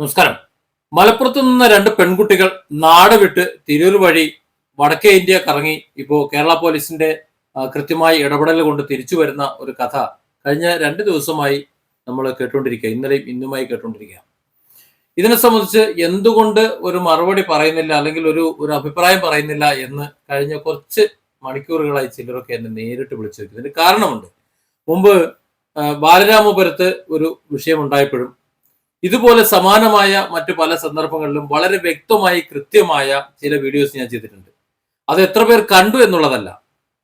നമസ്കാരം. മലപ്പുറത്ത് നിന്ന് രണ്ട് പെൺകുട്ടികൾ നാട് വിട്ട് തിരൂർ വഴി വടക്കേ ഇന്ത്യ കറങ്ങി ഇപ്പോൾ കേരള പോലീസിന്റെ കൃത്യമായി ഇടപെടൽ കൊണ്ട് തിരിച്ചു വരുന്ന ഒരു കഥ കഴിഞ്ഞ രണ്ട് ദിവസമായി നമ്മൾ കേട്ടുകൊണ്ടിരിക്കുക. ഇന്നലെയും ഇന്നുമായി കേട്ടുകൊണ്ടിരിക്കുക. ഇതിനെ സംബന്ധിച്ച് എന്തുകൊണ്ട് ഒരു മറുപടി പറയുന്നില്ല അല്ലെങ്കിൽ ഒരു ഒരു അഭിപ്രായം പറയുന്നില്ല എന്ന് കഴിഞ്ഞ കുറച്ച് മണിക്കൂറുകളായി ചിലരൊക്കെ എന്നെ നേരിട്ട് വിളിച്ചു ഇതിന് കാരണമുണ്ട്. മുമ്പ് ബാലരാമപുരത്ത് ഒരു വിഷയം ഉണ്ടായപ്പോഴും ഇതുപോലെ സമാനമായ മറ്റു പല സന്ദർഭങ്ങളിലും വളരെ വ്യക്തമായി കൃത്യമായ ചില വീഡിയോസ് ഞാൻ ചെയ്തിട്ടുണ്ട്. അത് എത്ര പേർ കണ്ടു എന്നുള്ളതല്ല.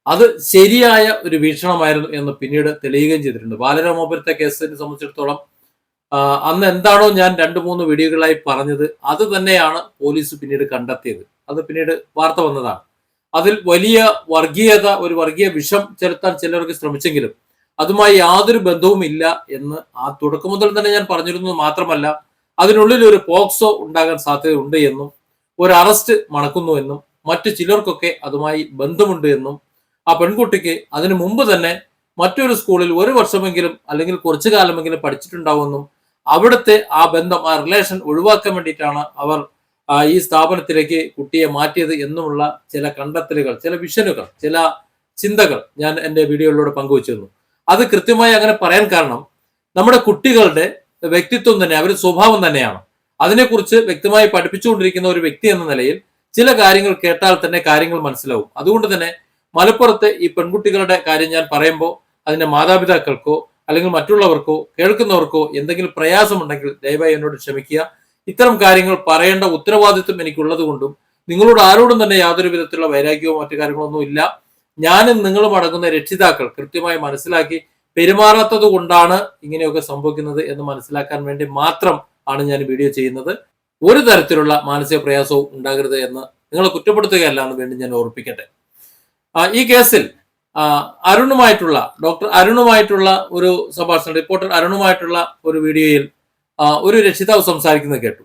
അത് ശരിയായ ഒരു വീക്ഷണമായിരുന്നു എന്ന് പിന്നീട് തെളിയുകയും ചെയ്തിട്ടുണ്ട്. ബാലരാമപുരത്തെ കേസിനെ സംബന്ധിച്ചിടത്തോളം അന്ന് എന്താണോ ഞാൻ രണ്ട് മൂന്ന് വീഡിയോകളായി പറഞ്ഞത് അത് തന്നെയാണ് പോലീസ് പിന്നീട് കണ്ടെത്തിയത്. അത് പിന്നീട് വാർത്ത വന്നതാണ്. അതിൽ വലിയ വർഗീയത ഒരു വർഗീയ വിഷം ചെലുത്താൻ ചിലർക്ക് ശ്രമിച്ചെങ്കിലും അതുമായി യാതൊരു ബന്ധവുമില്ല എന്ന് ആ തുടക്കം മുതൽ തന്നെ ഞാൻ പറഞ്ഞിരുന്നത് മാത്രമല്ല അതിനുള്ളിൽ ഒരു പോക്സോ ഉണ്ടാകാൻ സാധ്യതയുണ്ട് എന്നും ഒരു അറസ്റ്റ് മണക്കുന്നുവെന്നും മറ്റു ചിലർക്കൊക്കെ അതുമായി ബന്ധമുണ്ട് എന്നും ആ പെൺകുട്ടിക്ക് അതിനു മുമ്പ് തന്നെ മറ്റൊരു സ്കൂളിൽ ഒരു വർഷമെങ്കിലും അല്ലെങ്കിൽ കുറച്ചു കാലമെങ്കിലും പഠിച്ചിട്ടുണ്ടാവുമെന്നും അവിടുത്തെ ആ ബന്ധം ആ റിലേഷൻ ഒഴിവാക്കാൻ വേണ്ടിയിട്ടാണ് അവർ ഈ സ്ഥാപനത്തിലേക്ക് കുട്ടിയെ മാറ്റിയത് എന്നുമുള്ള ചില കണ്ടെത്തലുകൾ ചില വിഷനുകൾ ചില ചിന്തകൾ ഞാൻ എന്റെ വീഡിയോയിലൂടെ പങ്കുവച്ചിരുന്നു. അത് കൃത്യമായി അങ്ങനെ പറയാൻ കാരണം നമ്മുടെ കുട്ടികളുടെ വ്യക്തിത്വം തന്നെ അവരുടെ സ്വഭാവം തന്നെയാണ്. അതിനെക്കുറിച്ച് വ്യക്തമായി പഠിപ്പിച്ചുകൊണ്ടിരിക്കുന്ന ഒരു വ്യക്തി എന്ന നിലയിൽ ചില കാര്യങ്ങൾ കേട്ടാൽ തന്നെ കാര്യങ്ങൾ മനസ്സിലാവും. അതുകൊണ്ട് തന്നെ മലപ്പുറത്തെ ഈ പെൺകുട്ടികളുടെ കാര്യം ഞാൻ പറയുമ്പോൾ അതിന്റെ മാതാപിതാക്കൾക്കോ അല്ലെങ്കിൽ മറ്റുള്ളവർക്കോ കേൾക്കുന്നവർക്കോ എന്തെങ്കിലും പ്രയാസമുണ്ടെങ്കിൽ ദയവായി എന്നോട് ക്ഷമിക്കുക. ഇത്തരം കാര്യങ്ങൾ പറയേണ്ട ഉത്തരവാദിത്വം എനിക്കുള്ളത് കൊണ്ടും നിങ്ങളോട് ആരോടും തന്നെ യാതൊരു വിധത്തിലുള്ള വൈരാഗ്യവും മറ്റു കാര്യങ്ങളൊന്നും ഇല്ല. ഞാനും നിങ്ങളും അടങ്ങുന്ന രക്ഷിതാക്കൾ കൃത്യമായി മനസ്സിലാക്കി പെരുമാറാത്തത് കൊണ്ടാണ് ഇങ്ങനെയൊക്കെ സംഭവിക്കുന്നത് എന്ന് മനസ്സിലാക്കാൻ വേണ്ടി മാത്രം ആണ് ഞാൻ വീഡിയോ ചെയ്യുന്നത്. ഒരു തരത്തിലുള്ള മാനസിക പ്രയാസവും ഉണ്ടാകരുത് എന്ന് നിങ്ങളെ കുറ്റപ്പെടുത്തുകയല്ല എന്ന് വേണ്ടി ഞാൻ ഓർപ്പിക്കട്ടെ. ഈ കേസിൽ അരുണുമായിട്ടുള്ള ഡോക്ടർ അരുണുമായിട്ടുള്ള ഒരു സംഭാഷണം റിപ്പോർട്ടർ അരുണുമായിട്ടുള്ള ഒരു വീഡിയോയിൽ ഒരു രക്ഷിതാവ് സംസാരിക്കുന്നത് കേട്ടു.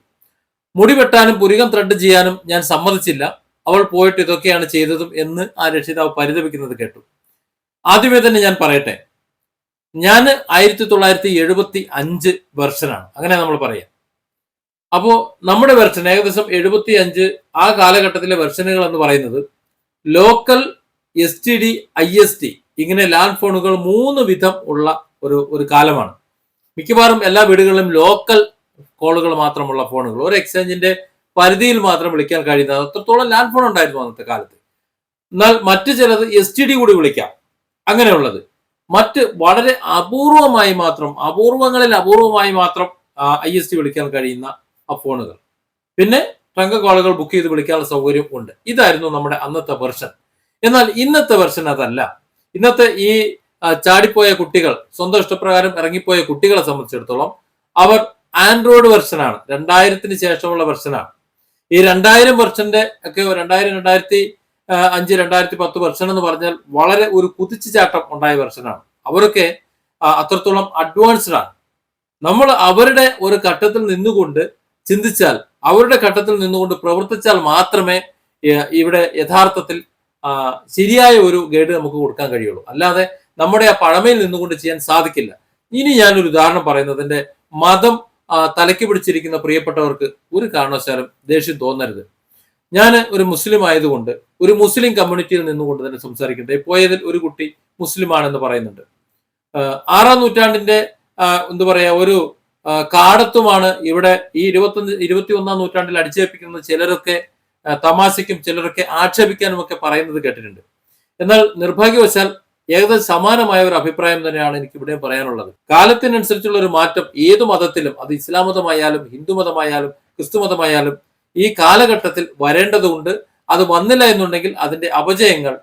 മുടി വെട്ടാനും പുരികം ത്രെഡ് ചെയ്യാനും ഞാൻ സമ്മതിച്ചില്ല. അവൾ പോയിട്ട് ഇതൊക്കെയാണ് ചെയ്തതും എന്ന് ആ രക്ഷിതാവ് പരിതപിക്കുന്നത് കേട്ടു. ആദ്യമേ തന്നെ ഞാൻ പറയട്ടെ. ഞാൻ ആയിരത്തി തൊള്ളായിരത്തി എഴുപത്തി അഞ്ച് വെർഷനാണ്. അങ്ങനെ നമ്മൾ പറയാം. അപ്പോൾ നമ്മുടെ വെർഷൻ ഏകദേശം എഴുപത്തി അഞ്ച് ആ കാലഘട്ടത്തിലെ വെർഷനുകൾ എന്ന് പറയുന്നത് local S T D I S T ഇങ്ങനെ ലാൻഡ് ഫോണുകൾ മൂന്ന് വിധം ഉള്ള ഒരു ഒരു കാലമാണ്. മിക്കവാറും എല്ലാ വീടുകളിലും ലോക്കൽ കോളുകൾ മാത്രമുള്ള ഫോണുകൾ. ഒരു എക്സ്ചേഞ്ചിന്റെ പരിധിയിൽ മാത്രം വിളിക്കാൻ കഴിയുന്നത് അത്രത്തോളം ലാൻഡ് ഫോൺ ഉണ്ടായിരുന്നു അന്നത്തെ കാലത്ത്. എന്നാൽ മറ്റു ചിലത് എസ് ടി ഡി കൂടി വിളിക്കാം. അങ്ങനെയുള്ളത്. മറ്റ് വളരെ അപൂർവമായി മാത്രം അപൂർവങ്ങളിൽ അപൂർവമായി മാത്രം ഐ എസ് ടി വിളിക്കാൻ കഴിയുന്ന ഫോണുകൾ. പിന്നെ ട്രങ്ക് കോളുകൾ ബുക്ക് ചെയ്ത് വിളിക്കാനുള്ള സൗകര്യം ഉണ്ട്. ഇതായിരുന്നു നമ്മുടെ അന്നത്തെ വെർഷൻ എന്നാൽ ഇന്നത്തെ വെർഷൻ അതല്ല. ഇന്നത്തെ ഈ ചാടിപ്പോയ കുട്ടികൾ സ്വന്തം ഇഷ്ടപ്രകാരം ഇറങ്ങിപ്പോയ കുട്ടികളെ സംബന്ധിച്ചിടത്തോളം അവർ ആൻഡ്രോയിഡ് വെർഷനാണ് രണ്ടായിരത്തിന് ശേഷമുള്ള വെർഷനാണ് ഈ രണ്ടായിരം വർഷന്റെ ഒക്കെ രണ്ടായിരം രണ്ടായിരത്തി അഞ്ച് രണ്ടായിരത്തി പത്ത് വർഷം എന്ന് പറഞ്ഞാൽ വളരെ ഒരു കുതിച്ചുചാട്ടം ഉണ്ടായ വർഷനാണ് അവരൊക്കെ അത്രത്തോളം അഡ്വാൻസ്ഡ് ആണ്. നമ്മൾ അവരുടെ ഒരു ഘട്ടത്തിൽ നിന്നുകൊണ്ട് ചിന്തിച്ചാൽ അവരുടെ ഘട്ടത്തിൽ നിന്നുകൊണ്ട് പ്രവർത്തിച്ചാൽ മാത്രമേ ഇവിടെ യഥാർത്ഥത്തിൽ ശരിയായ ഒരു ഗൈഡ് നമുക്ക് കൊടുക്കാൻ കഴിയുള്ളൂ. അല്ലാതെ നമ്മുടെ ആ പഴമയിൽ നിന്നുകൊണ്ട് ചെയ്യാൻ സാധിക്കില്ല. ഇനി ഞാനൊരു ഉദാഹരണം പറയുന്നതിന്റെ മതം തലയ്ക്ക് പിടിച്ചിരിക്കുന്ന പ്രിയപ്പെട്ടവർക്ക് ഒരു കാരണവശാലും ദേഷ്യം തോന്നരുത്. ഞാൻ ഒരു മുസ്ലിം ആയതുകൊണ്ട് ഒരു മുസ്ലിം കമ്മ്യൂണിറ്റിയിൽ നിന്നുകൊണ്ട് തന്നെ സംസാരിക്കട്ടെ. പോയതിൽ ഒരു കുട്ടി മുസ്ലിം ആണെന്ന് പറയുന്നുണ്ട് ആറാം നൂറ്റാണ്ടിന്റെ എന്താ പറയാ ഒരു കാടത്തുമാണ് ഇവിടെ ഈ ഇരുപത്തൊന്ന് ഇരുപത്തി ഒന്നാം നൂറ്റാണ്ടിൽ അടിച്ചേൽപ്പിക്കുന്ന ചിലരൊക്കെ തമാശയ്ക്കും ചിലരൊക്കെ ആക്ഷേപിക്കാനും ഒക്കെ പറയുന്നത് കേട്ടിട്ടുണ്ട്. എന്നാൽ നിർഭാഗ്യവശാൽ ഏകദേശം സമാനമായ ഒരു അഭിപ്രായം തന്നെയാണ് എനിക്ക് ഇവിടെ പറയാനുള്ളത്. കാലത്തിനനുസരിച്ചുള്ള ഒരു മാറ്റം ഏത് മതത്തിലും അത് ഇസ്ലാം മതമായാലും ഹിന്ദു മതമായാലും ക്രിസ്തു മതമായാലും ഈ കാലഘട്ടത്തിൽ വരേണ്ടതുണ്ട്. അത് വന്നില്ല എന്നുണ്ടെങ്കിൽ അതിന്റെ അപജയങ്ങൾ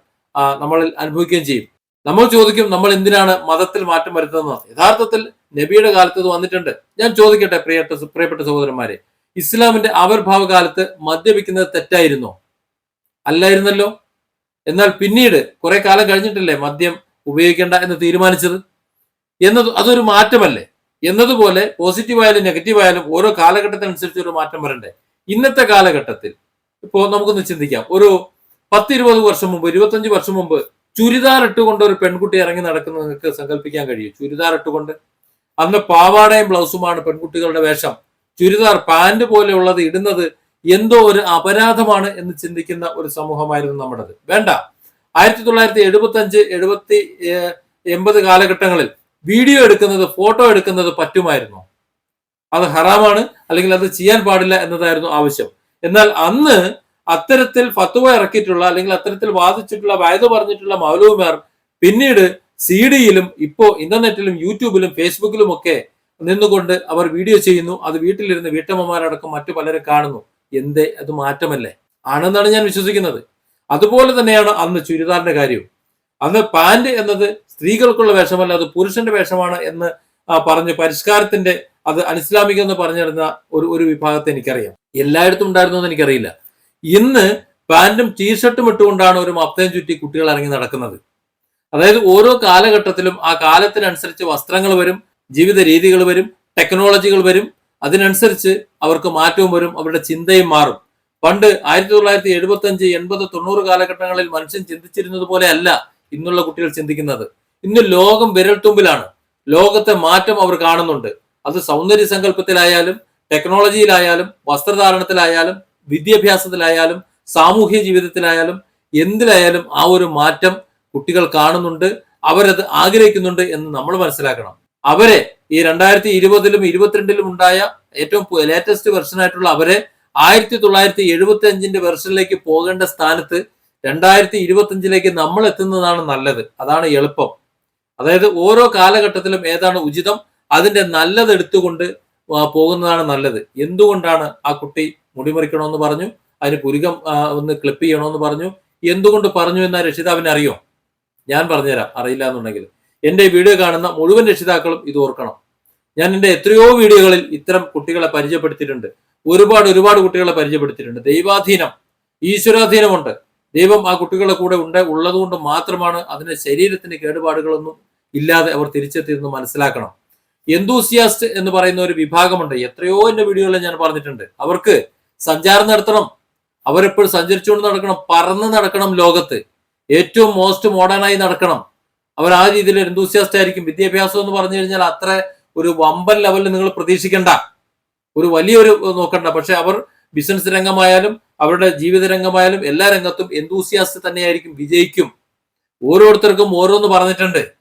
നമ്മളിൽ അനുഭവിക്കുകയും ചെയ്യും. നമ്മൾ ചോദിക്കും നമ്മൾ എന്തിനാണ് മതത്തിൽ മാറ്റം വരുത്തുന്നത് യഥാർത്ഥത്തിൽ നബിയുടെ കാലത്ത് ഇത് വന്നിട്ടുണ്ട്. ഞാൻ ചോദിക്കട്ടെ പ്രിയപ്പെട്ട പ്രിയപ്പെട്ട സഹോദരന്മാരെ ഇസ്ലാമിന്റെ ആവിർഭാവ കാലത്ത് മദ്യപിക്കുന്നത് തെറ്റായിരുന്നോ? അല്ലായിരുന്നല്ലോ. എന്നാൽ പിന്നീട് കുറെ കാലം കഴിഞ്ഞിട്ടല്ലേ മദ്യം ഉപയോഗിക്കേണ്ട എന്ന് തീരുമാനിച്ചത്? എന്നത് അതൊരു മാറ്റമല്ലേ? എന്നതുപോലെ പോസിറ്റീവ് ആയാലും നെഗറ്റീവ് ആയാലും ഓരോ കാലഘട്ടത്തിനനുസരിച്ച് ഒരു മാറ്റം വരണ്ടേ? ഇന്നത്തെ കാലഘട്ടത്തിൽ ഇപ്പോ നമുക്കൊന്ന് ചിന്തിക്കാം. ഒരു പത്ത് ഇരുപത് വർഷം മുമ്പ് ഇരുപത്തഞ്ച് വർഷം മുമ്പ് ചുരിദാർ ഇട്ടുകൊണ്ട് ഒരു പെൺകുട്ടി ഇറങ്ങി നടക്കുന്നത് നിങ്ങൾക്ക് സങ്കല്പിക്കാൻ കഴിയും. ചുരിദാർ ഇട്ടുകൊണ്ട്. അന്ന് പാവാടയും ബ്ലൗസുമാണ് പെൺകുട്ടികളുടെ വേഷം. ചുരിദാർ പാന്റ് പോലെയുള്ളത് ഇടുന്നത് എന്തോ ഒരു അപരാധമാണ് എന്ന് ചിന്തിക്കുന്ന ഒരു സമൂഹമായിരുന്നു നമ്മുടേത്. വേണ്ട. ആയിരത്തി തൊള്ളായിരത്തി എഴുപത്തി അഞ്ച് എഴുപത്തി എൺപത് കാലഘട്ടങ്ങളിൽ വീഡിയോ എടുക്കുന്നത് ഫോട്ടോ എടുക്കുന്നത് പറ്റുമായിരുന്നു? അത് ഹറാമാണ്. അല്ലെങ്കിൽ അത് ചെയ്യാൻ പാടില്ല എന്നതായിരുന്നു ആവശ്യം. എന്നാൽ അന്ന് അത്തരത്തിൽ ഫത്തുവ ഇറക്കിയിട്ടുള്ള അല്ലെങ്കിൽ അത്തരത്തിൽ വാദിച്ചിട്ടുള്ള വയത് പറഞ്ഞിട്ടുള്ള മൗലവുമാർ പിന്നീട് സി ഡിയിലും ഇപ്പോ ഇന്റർനെറ്റിലും യൂട്യൂബിലും ഫേസ്ബുക്കിലും ഒക്കെ നിന്നുകൊണ്ട് അവർ വീഡിയോ ചെയ്യുന്നു. അത് വീട്ടിലിരുന്ന് വീട്ടമ്മമാരടക്കം മറ്റു പലരും കാണുന്നു. എന്തേ അത് മാറ്റമല്ലേ? ആണെന്നാണ് ഞാൻ വിശ്വസിക്കുന്നത്. അതുപോലെ തന്നെയാണ് അന്ന് ചുരിദാറിന്റെ കാര്യവും. അന്ന് പാന്റ് എന്നത് സ്ത്രീകൾക്കുള്ള വേഷമല്ല അത് പുരുഷന്റെ വേഷമാണ് എന്ന് പറഞ്ഞ് പരിഷ്കാരത്തിന്റെ അത് അനിസ്ലാമികം എന്ന് പറഞ്ഞിരുന്ന ഒരു ഒരു വിഭാഗത്തെ എനിക്കറിയാം. എല്ലായിടത്തും ഉണ്ടായിരുന്നു എന്ന് എനിക്കറിയില്ല. ഇന്ന് പാൻറും ടീഷർട്ടും ഇട്ടുകൊണ്ടാണ് ഒരു മപ്തയും ചുറ്റി കുട്ടികൾ ഇറങ്ങി നടക്കുന്നത്. അതായത് ഓരോ കാലഘട്ടത്തിലും ആ കാലത്തിനനുസരിച്ച് വസ്ത്രങ്ങൾ വരും ജീവിത രീതികൾ വരും ടെക്നോളജികൾ വരും അതിനനുസരിച്ച് അവർക്ക് മാറ്റവും വരും അവരുടെ ചിന്തയും മാറും. പണ്ട് ആയിരത്തി തൊള്ളായിരത്തി എഴുപത്തി അഞ്ച് എൺപത് തൊണ്ണൂറ് കാലഘട്ടങ്ങളിൽ മനുഷ്യൻ ചിന്തിച്ചിരുന്നത് പോലെ അല്ല ഇന്നുള്ള കുട്ടികൾ ചിന്തിക്കുന്നത്. ഇന്ന് ലോകം വിരൽത്തുമ്പിലാണ്. ലോകത്തെ മാറ്റം അവർ കാണുന്നുണ്ട്. അത് സൗന്ദര്യ സങ്കല്പത്തിലായാലും ടെക്നോളജിയിലായാലും വസ്ത്രധാരണത്തിലായാലും വിദ്യാഭ്യാസത്തിലായാലും സാമൂഹ്യ ജീവിതത്തിലായാലും എന്തിലായാലും ആ ഒരു മാറ്റം കുട്ടികൾ കാണുന്നുണ്ട് അവരത് ആഗ്രഹിക്കുന്നുണ്ട് എന്ന് നമ്മൾ മനസ്സിലാക്കണം. അവരെ ഈ രണ്ടായിരത്തി ഇരുപതിലും ഇരുപത്തിരണ്ടിലും ഉണ്ടായ ഏറ്റവും ലേറ്റസ്റ്റ് വെർഷനായിട്ടുള്ള അവരെ ആയിരത്തി തൊള്ളായിരത്തി എഴുപത്തി അഞ്ചിന്റെ വെർഷനിലേക്ക് പോകേണ്ട സ്ഥാനത്ത് രണ്ടായിരത്തി ഇരുപത്തി അഞ്ചിലേക്ക് നമ്മൾ എത്തുന്നതാണ് നല്ലത്. അതാണ് എളുപ്പം. അതായത് ഓരോ കാലഘട്ടത്തിലും ഏതാണ് ഉചിതം അതിന്റെ നല്ലത് എടുത്തുകൊണ്ട് പോകുന്നതാണ് നല്ലത്. എന്തുകൊണ്ടാണ് ആ കുട്ടി മുടിമുറിക്കണമെന്ന് പറഞ്ഞു അതിന് പുരുകം ഒന്ന് ക്ലിപ്പ് ചെയ്യണമെന്ന് പറഞ്ഞു? എന്തുകൊണ്ട് പറഞ്ഞു എന്ന രക്ഷിതാവിനെ അറിയോ? ഞാൻ പറഞ്ഞുതരാം. അറിയില്ല എന്നുണ്ടെങ്കിൽ. എന്റെ വീഡിയോ കാണുന്ന മുഴുവൻ രക്ഷിതാക്കളും ഇത് ഓർക്കണം. ഞാൻ എന്റെ എത്രയോ വീഡിയോകളിൽ ഇത്തരം കുട്ടികളെ പരിചയപ്പെടുത്തിയിട്ടുണ്ട്. ഒരുപാട് ഒരുപാട് കുട്ടികളെ പരിചയപ്പെടുത്തിയിട്ടുണ്ട്. ദൈവാധീനം ഈശ്വരാധീനമുണ്ട്. ദൈവം ആ കുട്ടികളുടെ കൂടെ ഉണ്ട് ഉള്ളതുകൊണ്ട് മാത്രമാണ് അതിന്റെ ശരീരത്തിന് കേടുപാടുകളൊന്നും ഇല്ലാതെ അവർ തിരിച്ചെത്തിയെന്ന് മനസ്സിലാക്കണം. എന്തൂസിയാസ്റ്റ് എന്ന് പറയുന്ന ഒരു വിഭാഗമുണ്ട്. എത്രയോ എന്റെ വീഡിയോകളിൽ ഞാൻ പറഞ്ഞിട്ടുണ്ട്. അവർക്ക് സഞ്ചാരം നടത്തണം. അവരെപ്പോഴും സഞ്ചരിച്ചുകൊണ്ട് നടക്കണം. പറന്ന് നടക്കണം ലോകത്ത്. ഏറ്റവും മോസ്റ്റ് മോഡേണായി നടക്കണം. അവർ ആ രീതിയിൽ എന്തൂസിയാസ്റ്റ് ആയിരിക്കും. വിദ്യാഭ്യാസം എന്ന് പറഞ്ഞു കഴിഞ്ഞാൽ അത്ര ഒരു വമ്പൻ ലെവലിൽ നിങ്ങൾ പ്രതീക്ഷിക്കേണ്ട. ഒരു വലിയൊരു നോക്കണ്ട. പക്ഷെ അവർ ബിസിനസ് രംഗമായാലും അവരുടെ ജീവിത രംഗമായാലും എല്ലാ രംഗത്തും എന്തൂസിയാസ്റ്റ് തന്നെയായിരിക്കും വിജയിക്കും. ഓരോരുത്തർക്കും ഓരോന്ന് പറഞ്ഞിട്ടുണ്ട്.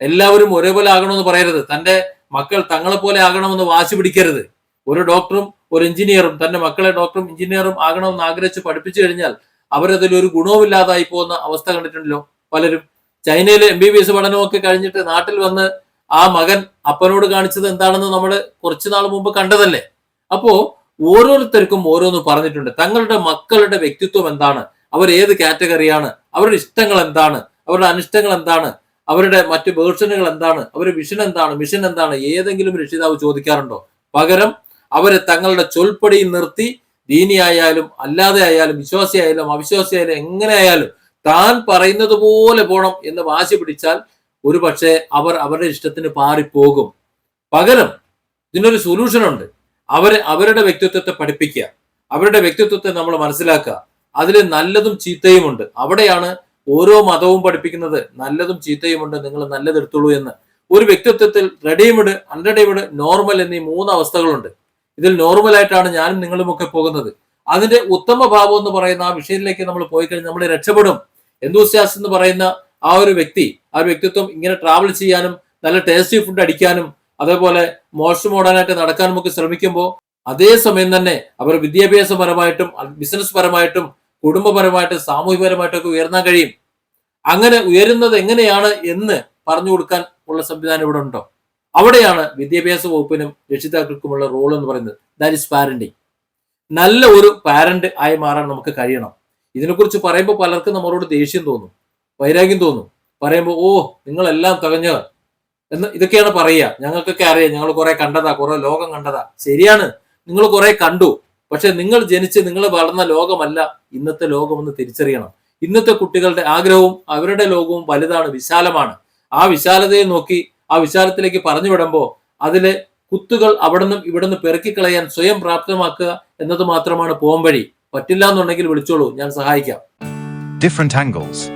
എല്ലാവരും ഒരേപോലെ ആകണമെന്ന് പറയരുത്. തന്റെ മക്കൾ തങ്ങളെ പോലെ ആകണമെന്ന് വാശി പിടിക്കരുത്. ഒരു ഡോക്ടറും ഒരു എഞ്ചിനീയറും തന്റെ മക്കളെ ഡോക്ടറും എഞ്ചിനീയറും ആകണമെന്ന് ആഗ്രഹിച്ച് പഠിപ്പിച്ചു കഴിഞ്ഞാൽ അവരതിൽ ഒരു ഗുണവുമില്ലാതായി പോകുന്ന അവസ്ഥ കണ്ടിട്ടുണ്ടല്ലോ പലരും. ചൈനയിലെ എം ബി ബി എസ് പഠനമൊക്കെ കഴിഞ്ഞിട്ട് നാട്ടിൽ വന്ന് ആ മകൻ അപ്പനോട് കാണിച്ചത് എന്താണെന്ന് നമ്മൾ കുറച്ചു നാൾ മുമ്പ് കണ്ടതല്ലേ? അപ്പോ ഓരോരുത്തർക്കും ഓരോന്ന് പറഞ്ഞിട്ടുണ്ട്. തങ്ങളുടെ മക്കളുടെ വ്യക്തിത്വം എന്താണ്? അവർ ഏത് കാറ്റഗറിയാണ്? അവരുടെ ഇഷ്ടങ്ങൾ എന്താണ്? അവരുടെ അനിഷ്ടങ്ങൾ എന്താണ്? അവരുടെ മറ്റു വേർഷനുകൾ എന്താണ്? അവരുടെ വിഷൻ എന്താണ്? മിഷൻ എന്താണ്? ഏതെങ്കിലും രക്ഷിതാവ് ചോദിക്കാറുണ്ടോ? പകരം അവരെ തങ്ങളുടെ ചൊൽപ്പടിയിൽ നിർത്തി ദീനിയായാലും അല്ലാതെ ആയാലും വിശ്വാസിയായാലും അവിശ്വാസിയായാലും എങ്ങനെ ആയാലും താൻ പറയുന്നത് പോലെ പോണം എന്ന് വാശി പിടിച്ചാൽ ഒരു പക്ഷേ അവർ അവരുടെ ഇഷ്ടത്തിന് പാറിപ്പോകും. പകരം ഇതിനൊരു സൊല്യൂഷൻ ഉണ്ട്. അവർ അവരുടെ വ്യക്തിത്വത്തെ പഠിപ്പിക്കുക. അവരുടെ വ്യക്തിത്വത്തെ നമ്മൾ മനസ്സിലാക്കുക. അതിൽ നല്ലതും ചീത്തയും ഉണ്ട്. അവിടെയാണ് ഓരോ മതവും പഠിപ്പിക്കുന്നത്. നല്ലതും ചീത്തയും ഉണ്ട്. നിങ്ങൾ നല്ലത് എന്ന്. ഒരു വ്യക്തിത്വത്തിൽ റെഡിമെയ്ഡ് അൺറെഡിമെയ്ഡ് നോർമൽ എന്നീ മൂന്ന് അവസ്ഥകളുണ്ട്. ഇതിൽ നോർമൽ ആയിട്ടാണ് ഞാനും നിങ്ങളുമൊക്കെ പോകുന്നത്. അതിന്റെ ഉത്തമ ഭാവം എന്ന് പറയുന്ന ആ വിഷയത്തിലേക്ക് നമ്മൾ പോയി കഴിഞ്ഞാൽ നമ്മൾ രക്ഷപ്പെടും. എന്തൂസ്യാസ് എന്ന് പറയുന്ന ആ ഒരു വ്യക്തി ആ വ്യക്തിത്വം ഇങ്ങനെ ട്രാവൽ ചെയ്യാനും നല്ല ടേസ്റ്റി ഫുഡ് അടിക്കാനും അതേപോലെ മോശം ഓടാനായിട്ട് നടക്കാനും ഒക്കെ ശ്രമിക്കുമ്പോൾ അതേ സമയം തന്നെ അവർ വിദ്യാഭ്യാസപരമായിട്ടും ബിസിനസ് പരമായിട്ടും കുടുംബപരമായിട്ടും സാമൂഹികപരമായിട്ടും ഒക്കെ ഉയർന്നാൻ കഴിയും. അങ്ങനെ ഉയരുന്നത് എങ്ങനെയാണ് എന്ന് പറഞ്ഞു കൊടുക്കാൻ ഉള്ള സംവിധാനം ഇവിടെ ഉണ്ടോ? അവിടെയാണ് വിദ്യാഭ്യാസ വകുപ്പിനും രക്ഷിതാക്കൾക്കുമുള്ള റോൾ എന്ന് പറയുന്നത്. ദാറ്റ് ഇസ് പാരന്റിങ് നല്ല ഒരു പാരന്റ് ആയി മാറാൻ നമുക്ക് കഴിയണം. ഇതിനെക്കുറിച്ച് പറയുമ്പോൾ പലർക്കും നമ്മളോട് ദേഷ്യം തോന്നും. വൈരാഗ്യം തോന്നും. പറയുമ്പോൾ ഓ നിങ്ങളെല്ലാം തകഞ്ഞവർ എന്ന് ഇതൊക്കെയാണ് പറയുക. ഞങ്ങൾക്കൊക്കെ അറിയാം ഞങ്ങൾ കുറെ കണ്ടതാ കുറെ ലോകം കണ്ടതാ. ശരിയാണ് നിങ്ങൾ കുറെ കണ്ടു. പക്ഷെ നിങ്ങൾ ജനിച്ച് നിങ്ങൾ വളർന്ന ലോകമല്ല ഇന്നത്തെ ലോകമെന്ന് തിരിച്ചറിയണം. ഇന്നത്തെ കുട്ടികളുടെ ആഗ്രഹവും അവരുടെ ലോകവും വലുതാണ് വിശാലമാണ്. ആ വിശാലതയെ നോക്കി ആ വിശാലത്തിലേക്ക് പറഞ്ഞു വിടുമ്പോൾ അതിലെ കുത്തുകൾ അവിടെ നിന്നും ഇവിടെ നിന്ന് പെറുക്കിക്കളയാൻ സ്വയം പ്രാപ്തമാക്കുക എന്നത് മാത്രമാണ് പോംവഴി. പറ്റില്ല എന്നുണ്ടെങ്കിൽ വിളിച്ചോളൂ ഞാൻ സഹായിക്കാം. Different angles.